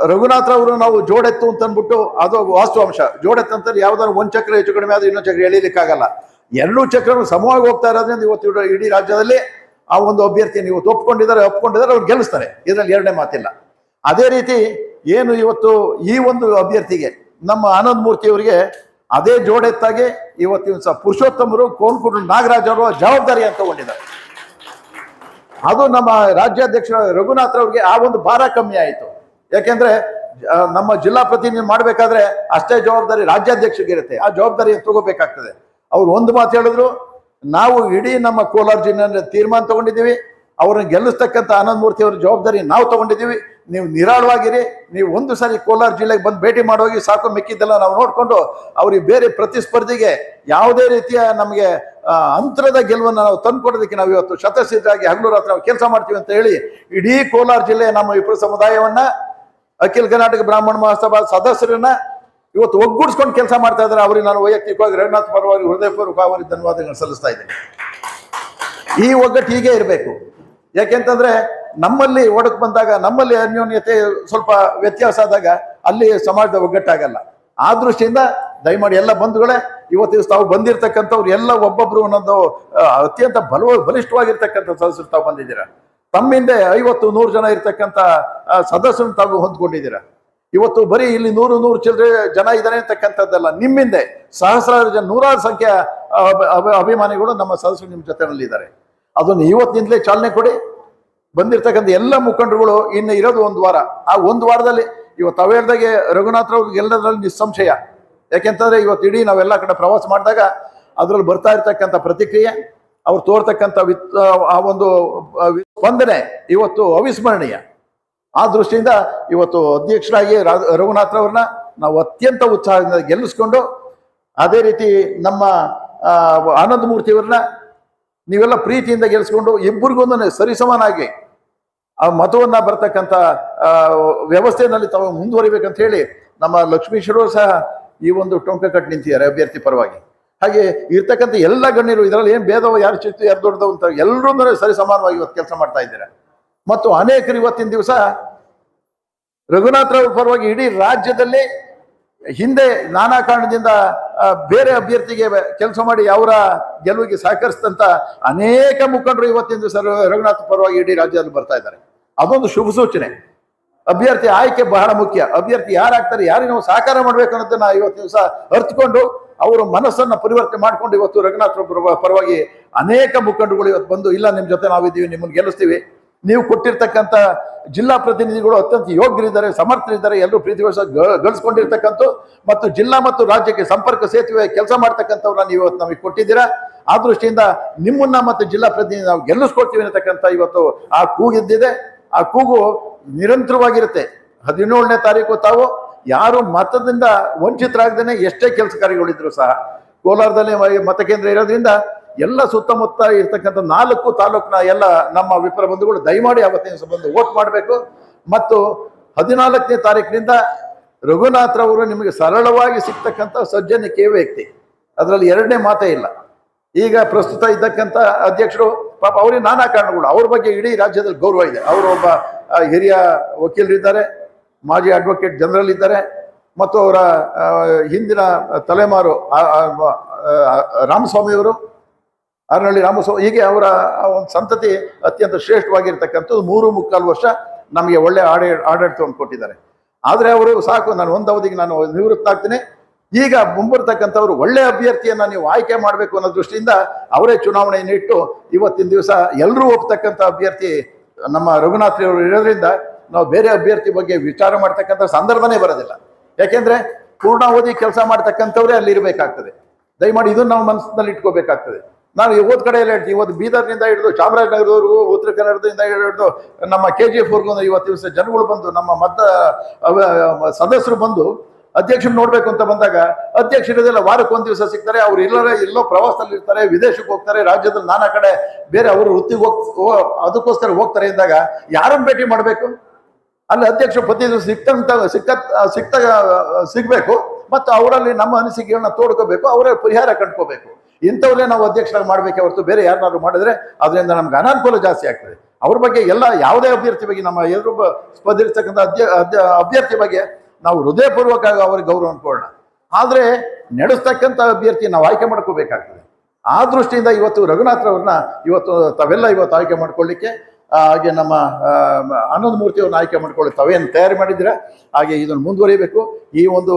ರಘುನಾಥ್ ಅವರು ನಾವು ಜೋಡೆತ್ತು ಅಂತ ಅಂದ್ಬಿಟ್ಟು ಅದು ವಾಸ್ತವಾಂಶ ಜೋಡೆತ್ತು ಅಂತಂದ್ರೆ ಯಾವ್ದಾದ್ರು ಒಂದು ಚಕ್ರ ಹೆಚ್ಚು ಕಡಿಮೆ ಆದ್ರೆ ಇನ್ನೊಂದು ಚಕ್ರ ಎಳಿಲಿಕ್ಕಾಗಲ್ಲ. ಎರಡೂ ಚಕ್ರನು ಸಮವಾಗಿ ಹೋಗ್ತಾ ಇರೋದ್ರಿಂದ ಇವತ್ತು ಇಡೀ- ರಾಜ್ಯದಲ್ಲಿ ಆ ಒಂದು ಅಭ್ಯರ್ಥಿಯನ್ನು ಇವತ್ತು ಒಪ್ಕೊಂಡಿದ್ದಾರೆ ಒಪ್ಕೊಂಡಿದ್ದಾರೆ, ಅವ್ರು ಗೆಲ್ಲಿಸ್ತಾರೆ. ಇದರಲ್ಲಿ ಎರಡನೇ ಮಾತಿಲ್ಲ. ಅದೇ ರೀತಿ ಏನು ಇವತ್ತು ಈ ಒಂದು ಅಭ್ಯರ್ಥಿಗೆ, ನಮ್ಮ ಆನಂದ್ ಮೂರ್ತಿ ಅವರಿಗೆ ಅದೇ ಜೋಡೆತ್ತಾಗಿ ಇವತ್ತಿನ ಸಹ ಪುರುಷೋತ್ತಮರು ಕೋನ್ಕುಡು ನಾಗರಾಜ್ ಅವರು ಅಂತ ತಗೊಂಡಿದ್ದಾರೆ ಅದು ನಮ್ಮ ರಾಜ್ಯಾಧ್ಯಕ್ಷ ರಘುನಾಥ್ ಅವ್ರಿಗೆ ಆ ಒಂದು ಭಾರ ಕಮ್ಮಿ ಆಯಿತು. ಯಾಕೆಂದ್ರೆ ನಮ್ಮ ಜಿಲ್ಲಾ ಪ್ರತಿನಿಧಿ ಮಾಡಬೇಕಾದ್ರೆ ಅಷ್ಟೇ ಜವಾಬ್ದಾರಿ ರಾಜ್ಯಾಧ್ಯಕ್ಷರಿಗಿರುತ್ತೆ. ಆ ಜವಾಬ್ದಾರಿಯನ್ನು ತಗೋಬೇಕಾಗ್ತದೆ? ಅವ್ರು ಒಂದು ಮಾತು ಹೇಳಿದ್ರು, ನಾವು ಇಡೀ ನಮ್ಮ ಕೋಲಾರ ಜಿಲ್ಲೆಯಲ್ಲಿ ತೀರ್ಮಾನ ತಗೊಂಡಿದ್ದೀವಿ. ಅವ್ರನ್ನ ಗೆಲ್ಲಿಸ್ತಕ್ಕಂಥ ಆನಂದ್ ಮೂರ್ತಿ ಅವರ ಜವಾಬ್ದಾರಿ ನಾವು ತಗೊಂಡಿದ್ದೀವಿ. ನೀವು ನಿರಾಳವಾಗಿರಿ. ನೀವು ಒಂದು ಸಾರಿ ಕೋಲಾರ ಜಿಲ್ಲೆಗೆ ಬಂದು ಭೇಟಿ ಮಾಡೋಗಿ ಸಾಕು ಮಿಕ್ಕಿದ್ದೆಲ್ಲ ನಾವು ನೋಡಿಕೊಂಡು ಅವ್ರಿಗೆ ಬೇರೆ ಪ್ರತಿಸ್ಪರ್ಧಿಗೆ ಯಾವುದೇ ರೀತಿಯ ನಮಗೆ ಅಂತರದ ಗೆಲುವನ್ನು ನಾವು ತಂದುಕೊಡೋದಕ್ಕೆ ನಾವು ಇವತ್ತು ಶತಸಿದ್ಧಾಗಿ ಹಗಲು ರಾತ್ರಿ ನಾವು ಕೆಲಸ ಮಾಡ್ತೀವಿ ಅಂತ ಹೇಳಿ ಇಡೀ ಕೋಲಾರ ಜಿಲ್ಲೆಯ ನಮ್ಮ ವಿಪ್ರ ಸಮುದಾಯವನ್ನು, ಅಖಿಲ ಕರ್ನಾಟಕ ಬ್ರಾಹ್ಮಣ ಮಹಾಸಭಾ ಸದಸ್ಯರನ್ನ ಇವತ್ತು ಒಗ್ಗೂಡಿಸ್ಕೊಂಡು ಕೆಲಸ ಮಾಡ್ತಾ ಇದ್ದಾರೆ. ಅವರಿಗೆ ನಾನು ವೈಯಕ್ತಿಕವಾಗಿ ರಘುನಾಥ್ ಪರವಾಗಿ ಹೃದಯಪೂರ್ವಕ ಅವರಿಗೆ ಧನ್ಯವಾದಗಳು ಸಲ್ಲಿಸ್ತಾ ಇದ್ದೀನಿ. ಈ ಒಗ್ಗಟ್ಟು ಹೀಗೆ ಇರಬೇಕು. ಯಾಕೆಂತಂದ್ರೆ ನಮ್ಮಲ್ಲಿ ಒಡಕ್ ಬಂದಾಗ, ನಮ್ಮಲ್ಲಿ ಅನ್ಯೋನ್ಯತೆ ಸ್ವಲ್ಪ ವ್ಯತ್ಯಾಸ ಆದಾಗ ಅಲ್ಲಿ ಸಮಾಜದ ಒಗ್ಗಟ್ಟಾಗಲ್ಲ. ಆ ದೃಷ್ಟಿಯಿಂದ ದಯಮಾಡಿ ಎಲ್ಲ ಬಂಧುಗಳೇ, ಇವತ್ತು ತಾವು ಬಂದಿರತಕ್ಕಂಥವ್ರು ಎಲ್ಲ ಒಬ್ಬೊಬ್ರು ಒಂದೊಂದು ಅತ್ಯಂತ ಬಲವ ಬಲಿಷ್ಠವಾಗಿರ್ತಕ್ಕಂಥ ಸದಸ್ಯರು ತಾವು ಬಂದಿದ್ದೀರಾ? ತಮ್ಮ ಹಿಂದೆ ಐವತ್ತು, ನೂರು ಜನ ಇರ್ತಕ್ಕಂಥ ಸದಸ್ಯರನ್ನು ತಾವು ಹೊಂದ್ಕೊಂಡಿದ್ದೀರಾ? ಇವತ್ತು ಬರೀ ಇಲ್ಲಿ ನೂರು ನೂರು ಚಿಲ್ಲರೆ ಜನ ಇದ್ದಾರೆ ಅಂತಕ್ಕಂಥದ್ದಲ್ಲ, ನಿಮ್ಮಿಂದೆ ಸಹಸ್ರಾರು ಜನ, ನೂರಾರು ಅಭಿ- ಅಭಿಮಾನಿಗಳು ನಮ್ಮ ಸದಸ್ಯರು ನಿಮ್ಮ ಜೊತೆನಲ್ಲಿ ಇದ್ದಾರೆ ಅದನ್ನು ಇವತ್ತಿನಿಂದಲೇ ಚಾಲನೆ ಕೊಡಿ. ಬಂದಿರ್ತಕ್ಕಂಥ ಎಲ್ಲ ಮುಖಂಡರುಗಳು ಇನ್ನು ಇರೋದು ಒಂದು ವಾರ. ಆ ಒಂದು ವಾರದಲ್ಲಿ ಇವತ್ತು ಅವೇರ್ದಾಗೆ ರಘುನಾಥ್ ಎಲ್ಲದರಲ್ಲಿ ನಿಸ್ಸಂಶಯ. ಯಾಕೆಂತಂದರೆ ಇವತ್ತು ಇಡೀ ನಾವೆಲ್ಲ ಕಡೆ ಪ್ರವಾಸ ಮಾಡಿದಾಗ ಅದರಲ್ಲಿ ಬರ್ತಾ ಇರ್ತಕ್ಕಂಥ ಪ್ರತಿಕ್ರಿಯೆ, ಅವ್ರು ತೋರ್ತಕ್ಕಂಥ ವಿತ್, ಆ ಒಂದು ಸ್ಪಂದನೆ ಇವತ್ತು ಅವಿಸ್ಮರಣೀಯ. ಆ ದೃಷ್ಟಿಯಿಂದ ಇವತ್ತು ಅಧ್ಯಕ್ಷರಾಗಿ ರಘುನಾಥ್ ಅವ್ರನ್ನ ನಾವು ಅತ್ಯಂತ ಉತ್ಸಾಹದಿಂದ ಗೆಲ್ಲಿಸ್ಕೊಂಡು, ಅದೇ ರೀತಿ ನಮ್ಮ ಆನಂದ ಮೂರ್ತಿ ಅವ್ರನ್ನ ನೀವೆಲ್ಲ ಪ್ರೀತಿಯಿಂದ ಗೆಲ್ಲಿಸ್ಕೊಂಡು ಇಬ್ಬರಿಗೊಂದು ಸರಿಸಮಾನಾಗಿ ಆ ಮತವನ್ನ ಬರ್ತಕ್ಕಂಥ ವ್ಯವಸ್ಥೆಯಲ್ಲಿ ತಾವು ಮುಂದುವರಿಬೇಕಂತ ಹೇಳಿ ನಮ್ಮ ಲಕ್ಷ್ಮೀಶ್ವರರು ಸಹ ಈ ಒಂದು ಟೊಂಕ ಕಟ್ಟಿ ನಿಂತಿದ್ದಾರೆ ಅಭ್ಯರ್ಥಿ ಪರವಾಗಿ. ಹಾಗೆ ಇರ್ತಕ್ಕಂಥ ಎಲ್ಲ ಗಣ್ಯರು, ಇದರಲ್ಲಿ ಏನು ಭೇದವ, ಯಾರು ಚಿತ್ತು, ಯಾರು ದೊಡ್ಡದು ಅಂತ ಎಲ್ಲರೂ ಸರಿ ಸಮಾನವಾಗಿ ಇವತ್ತು ಕೆಲಸ ಮಾಡ್ತಾ ಇದ್ದೀರ. ಮತ್ತು ಅನೇಕರು ಇವತ್ತಿನ ದಿವಸ ರಘುನಾಥ್ ರಾವ್ ಪರವಾಗಿ ಇಡೀ ರಾಜ್ಯದಲ್ಲಿ ಹಿಂದೆ ನಾನಾ ಕಾರಣದಿಂದ ಬೇರೆ ಅಭ್ಯರ್ಥಿಗೆ ಕೆಲಸ ಮಾಡಿ ಅವರ ಗೆಲುವಿಗೆ ಸಹಕರಿಸಿದಂತ ಅನೇಕ ಮುಖಂಡರು ಇವತ್ತಿಂದ ಸರ್ ರಘುನಾಥ್ ಪರವಾಗಿ ಇಡೀ ರಾಜ್ಯದಲ್ಲಿ ಬರ್ತಾ ಇದ್ದಾರೆ. ಅದೊಂದು ಶುಭ ಸೂಚನೆ. ಅಭ್ಯರ್ಥಿ ಆಯ್ಕೆ ಬಹಳ ಮುಖ್ಯ. ಅಭ್ಯರ್ಥಿ ಯಾರಾಗ್ತಾರೆ, ಯಾರಿಗೆ ನಾವು ಸಹಕಾರ ಮಾಡ್ಬೇಕು ಅನ್ನೋದನ್ನ ಇವತ್ತು ದಿವಸ ಅರ್ತ್ಕೊಂಡು ಅವರು ಮನಸ್ಸನ್ನ ಪರಿವರ್ತನೆ ಮಾಡ್ಕೊಂಡು ಇವತ್ತು ರಘುನಾಥ್ ಪರವ- ಪರವಾಗಿ ಅನೇಕ ಮುಖಂಡರುಗಳು ಇವತ್ತು ಬಂದು, ಇಲ್ಲ ನಿಮ್ಮ ಜೊತೆ ನಾವಿದ್ದೀವಿ, ನಿಮ್ಮನ್ನು ಗೆಲ್ಲಿಸ್ತೀವಿ. ನೀವು ಕೊಟ್ಟಿರ್ತಕ್ಕಂಥ ಜಿಲ್ಲಾ ಪ್ರತಿನಿಧಿಗಳು ಅತ್ಯಂತ ಯೋಗ್ಯರಿದ್ದಾರೆ, ಸಮರ್ಥರಿದ್ದಾರೆ, ಎಲ್ಲರೂ ಪ್ರೀತಿ ಗಳಿಸ್ಕೊಂಡಿರ್ತಕ್ಕಂಥ ಮತ್ತು ಜಿಲ್ಲಾ ಮತ್ತು ರಾಜ್ಯಕ್ಕೆ ಸಂಪರ್ಕ ಸೇತುವೆ ಕೆಲಸ ಮಾಡ್ತಕ್ಕಂಥವ್ರನ್ನ ನೀವು ಇವತ್ತು ನಮಗೆ ಕೊಟ್ಟಿದ್ದೀರಾ. ಆ ದೃಷ್ಟಿಯಿಂದ ನಿಮ್ಮನ್ನ ಮತ್ತು ಜಿಲ್ಲಾ ಪ್ರತಿನಿಧಿ ನಾವು ಗೆಲ್ಲಿಸ್ಕೊಡ್ತೀವಿ ಅನ್ನತಕ್ಕಂಥ ಇವತ್ತು ಆ ಕೂಗಿದ್ದಿದೆ ಆ ಕೂಗು ನಿರಂತರವಾಗಿರುತ್ತೆ. ಹದಿನೇಳನೇ ತಾರೀಕು ತಾವು ಯಾರು ಮತದಿಂದ ವಂಚಿತರಾಗದೇನೆ ಎಷ್ಟೇ ಕೆಲಸ ಕಾರ್ಯಗಳಿದ್ರು ಸಹ ಕೋಲಾರದಲ್ಲಿ ಮತಕೇಂದ್ರ ಇರೋದ್ರಿಂದ ಎಲ್ಲ ಸುತ್ತಮುತ್ತ ಇರ್ತಕ್ಕಂಥ ನಾಲ್ಕು ತಾಲೂಕಿನ ಎಲ್ಲ ನಮ್ಮ ವಿಪ್ರ ಬಂಧುಗಳು ದಯಮಾಡಿ ಅವತ್ತಿನ ಸಂಬಂಧ ವೋಟ್ ಮಾಡಬೇಕು. ಮತ್ತು ಹದಿನಾಲ್ಕನೇ ತಾರೀಕಿನಿಂದ ರಘುನಾಥ್ರವರು ನಿಮಗೆ ಸರಳವಾಗಿ ಸಿಗ್ತಕ್ಕಂಥ ಸಜ್ಜನಿಕೆ ವ್ಯಕ್ತಿ. ಅದರಲ್ಲಿ ಎರಡನೇ ಮಾತೇ ಇಲ್ಲ. ಈಗ ಪ್ರಸ್ತುತ ಇದ್ದಕ್ಕಂಥ ಅಧ್ಯಕ್ಷರು ಪಾಪ ಅವರಿಗೆ ನಾನಾ ಕಾರಣಗಳು. ಅವ್ರ ಬಗ್ಗೆ ಇಡೀ ರಾಜ್ಯದಲ್ಲಿ ಗೌರವ ಇದೆ. ಅವರು ಒಬ್ಬ ಹಿರಿಯ ವಕೀಲರಿದ್ದಾರೆ, ಮಾಜಿ ಅಡ್ವೊಕೇಟ್ ಜನರಲ್ ಇದ್ದಾರೆ, ಮತ್ತು ಅವರ ಹಿಂದಿನ ತಲೆಮಾರು ರಾಮಸ್ವಾಮಿಯವರು ಆರನಹಳ್ಳಿ ರಾಮಸ್ವಾಮಿ ಹೀಗೆ ಅವರ ಒಂದು ಸಂತತಿ ಅತ್ಯಂತ ಶ್ರೇಷ್ಠವಾಗಿರ್ತಕ್ಕಂಥದ್ದು. ಮೂರು ಮುಕ್ಕಾಲು ವರ್ಷ ನಮಗೆ ಒಳ್ಳೆ ಆಡಳಿ ಆಡಳಿತವನ್ನು ಕೊಟ್ಟಿದ್ದಾರೆ. ಆದರೆ ಅವರು ಸಾಕು, ನಾನು ಒಂದು ಅವಧಿಗೆ ನಾನು ನಿವೃತ್ತ ಆಗ್ತೀನಿ ಈಗ ಮುಂಬರ್ತಕ್ಕಂಥವ್ರು ಒಳ್ಳೆ ಅಭ್ಯರ್ಥಿಯನ್ನು ನೀವು ಆಯ್ಕೆ ಮಾಡಬೇಕು ಅನ್ನೋ ದೃಷ್ಟಿಯಿಂದ ಅವರೇ ಚುನಾವಣೆಯನ್ನು ಇಟ್ಟು ಇವತ್ತಿನ ದಿವಸ ಎಲ್ಲರೂ ಒಪ್ತಕ್ಕಂಥ ಅಭ್ಯರ್ಥಿ ನಮ್ಮ ರಘುನಾಥ್ ಅವರು ಇರೋದ್ರಿಂದ ನಾವು ಬೇರೆ ಅಭ್ಯರ್ಥಿ ಬಗ್ಗೆ ವಿಚಾರ ಮಾಡ್ತಕ್ಕಂಥ ಸಂದರ್ಭನೇ ಬರೋದಿಲ್ಲ. ಯಾಕೆಂದರೆ ಪೂರ್ಣಾವಧಿ ಕೆಲಸ ಮಾಡ್ತಕ್ಕಂಥವ್ರೇ ಅಲ್ಲಿ ಇರಬೇಕಾಗ್ತದೆ ದಯಮಾಡಿ ಇದನ್ನು ನಾವು ಮನಸ್ಸಿನಲ್ಲಿ ಇಟ್ಕೋಬೇಕಾಗ್ತದೆ. ನಾನು ಇವತ್ತು ಕಡೆ ಎಲ್ಲ ಹೇಳ್ತೀವಿ ಇವತ್ತು ಬೀದರ್ನಿಂದ ಹಿಡಿದು ಚಾಮರಾಜನಗರದವರೆಗೂ, ಉತ್ತರ ಕನ್ನಡದಿಂದ ಹಿಡಿದು ನಮ್ಮ ಕೆ ಜಿ ಎಫ್ ಇವತ್ತು ದಿವಸ ಜನಗಳು ಬಂದು, ನಮ್ಮ ಮತ ಸದಸ್ಯರು ಬಂದು ಅಧ್ಯಕ್ಷರು ನೋಡಬೇಕು ಅಂತ ಬಂದಾಗ ಅಧ್ಯಕ್ಷರಿದೆಲ್ಲ ವಾರಕ್ಕೆ ಒಂದು ದಿವಸ ಸಿಗ್ತಾರೆ, ಅವ್ರು ಇಲ್ಲರೇ ಎಲ್ಲೋ ಪ್ರವಾಸದಲ್ಲಿ ಇರ್ತಾರೆ, ವಿದೇಶಕ್ಕೆ ಹೋಗ್ತಾರೆ, ರಾಜ್ಯದಲ್ಲಿ ನಾನಾ ಕಡೆ ಬೇರೆ ಅವರು ವೃತ್ತಿಗೆ ಹೋಗ್ ಅದಕ್ಕೋಸ್ಕರ ಹೋಗ್ತಾರೆ ಇದ್ದಾಗ ಯಾರನ್ನು ಭೇಟಿ ಮಾಡಬೇಕು? ಅಲ್ಲಿ ಅಧ್ಯಕ್ಷರು ಪ್ರತಿ ದಿವಸ ಸಿಕ್ತಂತ ಸಿಕ್ಕ ಸಿಕ್ತ ಸಿಗಬೇಕು, ಮತ್ತು ಅವರಲ್ಲಿ ನಮ್ಮ ಅನಿಸಿಕೆಗಳನ್ನ ತೋಡ್ಕೋಬೇಕು, ಅವರೇ ಪರಿಹಾರ ಕಂಡ್ಕೋಬೇಕು. ಇಂಥವ್ರೇ ನಾವು ಅಧ್ಯಕ್ಷರಾಗಿ ಮಾಡಬೇಕೆ ಹೊರತು ಬೇರೆ ಯಾರನ್ನಾದ್ರು ಮಾಡಿದ್ರೆ ಅದರಿಂದ ನಮ್ಗೆ ಅನಾನುಕೂಲ ಜಾಸ್ತಿ ಆಗ್ತದೆ. ಅವ್ರ ಬಗ್ಗೆ ಎಲ್ಲ ಯಾವುದೇ ಅಭ್ಯರ್ಥಿ ಬಗ್ಗೆ ನಮ್ಮ ಬ- ಸ್ಪರ್ಧಿರ್ತಕ್ಕಂಥ ಅಧ್ಯ ಅಭ್ಯರ್ಥಿ ಬಗ್ಗೆ ನಾವು ಹೃದಯಪೂರ್ವಕ ಅವ್ರಿಗೆ ಗೌರವ ಅನ್ಕೊಳ್ಳೋಣ. ಆದರೆ ನಡೆಸ್ತಕ್ಕಂಥ ಅಭ್ಯರ್ಥಿ ನಾವು ಆಯ್ಕೆ ಮಾಡ್ಕೋಬೇಕಾಗ್ತದೆ. ಆ ದೃಷ್ಟಿಯಿಂದ ಇವತ್ತು ರಘುನಾಥ್ರವ್ರನ್ನ ಇವತ್ತು ತಾವೆಲ್ಲ ಇವತ್ತು ಆಯ್ಕೆ ಮಾಡ್ಕೊಳ್ಳಿಕ್ಕೆ ಹಾಗೆ ನಮ್ಮ ಆನಂದ ಮೂರ್ತಿ ಅವ್ರನ್ನ ಆಯ್ಕೆ ಮಾಡ್ಕೊಳ್ಳಿ. ತಾವೇನು ತಯಾರಿ ಮಾಡಿದ್ದೀರಾ? ಹಾಗೆ ಇದನ್ನು ಮುಂದುವರಿಬೇಕು. ಈ ಒಂದು,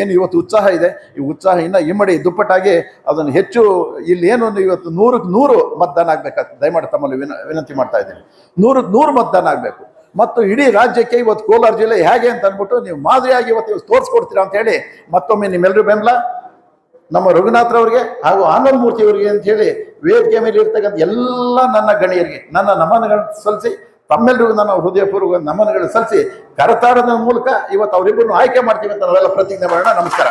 ಏನು ಇವತ್ತು ಉತ್ಸಾಹ ಇದೆ, ಈ ಉತ್ಸಾಹ ಇನ್ನ ಇಮ್ಮಡಿ ದುಪ್ಪಟ್ಟಾಗಿ ಅದನ್ನು ಹೆಚ್ಚು, ಇಲ್ಲಿ ಏನು ಇವತ್ತು ನೂರಕ್ಕೆ ನೂರು ಮತದಾನ ಆಗ್ಬೇಕಾಗ್ತದೆ. ದಯಮಾಡಿ ತಮ್ಮಲ್ಲಿ ವಿನ, ವಿನಂತಿ ಮಾಡ್ತಾ ಇದ್ದೀನಿ. ನೂರಕ್ಕೆ ನೂರು ಮತದಾನ ಆಗಬೇಕು. ಮತ್ತು ಇಡೀ ರಾಜ್ಯಕ್ಕೆ ಇವತ್ತು ಕೋಲಾರ ಜಿಲ್ಲೆ ಹೇಗೆ ಅಂತ ಅಂದ್ಬಿಟ್ಟು ನೀವು ಮಾದರಿಯಾಗಿ ಇವತ್ತು ಇವತ್ತು ತೋರಿಸ್ಕೊಡ್ತೀರಾ ಅಂತ ಹೇಳಿ ಮತ್ತೊಮ್ಮೆ ನಿಮ್ಮೆಲ್ಲರೂ ಬೆಂಬಲ. ನಮ್ಮ ರಘುನಾಥ್ರವ್ರಿಗೆ ಹಾಗೂ ಆನಂದ್ ಮೂರ್ತಿ ಅವರಿಗೆ ಅಂತ ಹೇಳಿ ವೇದಿಕೆ ಮೇಲೆ ಇರ್ತಕ್ಕಂಥ ಎಲ್ಲ ನನ್ನ ಗಣ್ಯರಿಗೆ, ನನ್ನ ನಮನಗಳನ್ನು ಸಲ್ಲಿಸಿ ತಮ್ಮೆಲ್ಲರಿಗೂ ನನ್ನ ಹೃದಯಪೂರ್ವಕ ನಮನಗಳನ್ನು ಸಲ್ಲಿಸಿ, ಕರತಾಡದ ಮೂಲಕ ಇವತ್ತು ಅವರಿಬ್ಬರನ್ನು ಆಯ್ಕೆ ಮಾಡ್ತೀವಿ ಅಂತ ನಾವೆಲ್ಲ ಪ್ರತಿಜ್ಞೆ ಮಾಡೋಣ. ನಮಸ್ಕಾರ.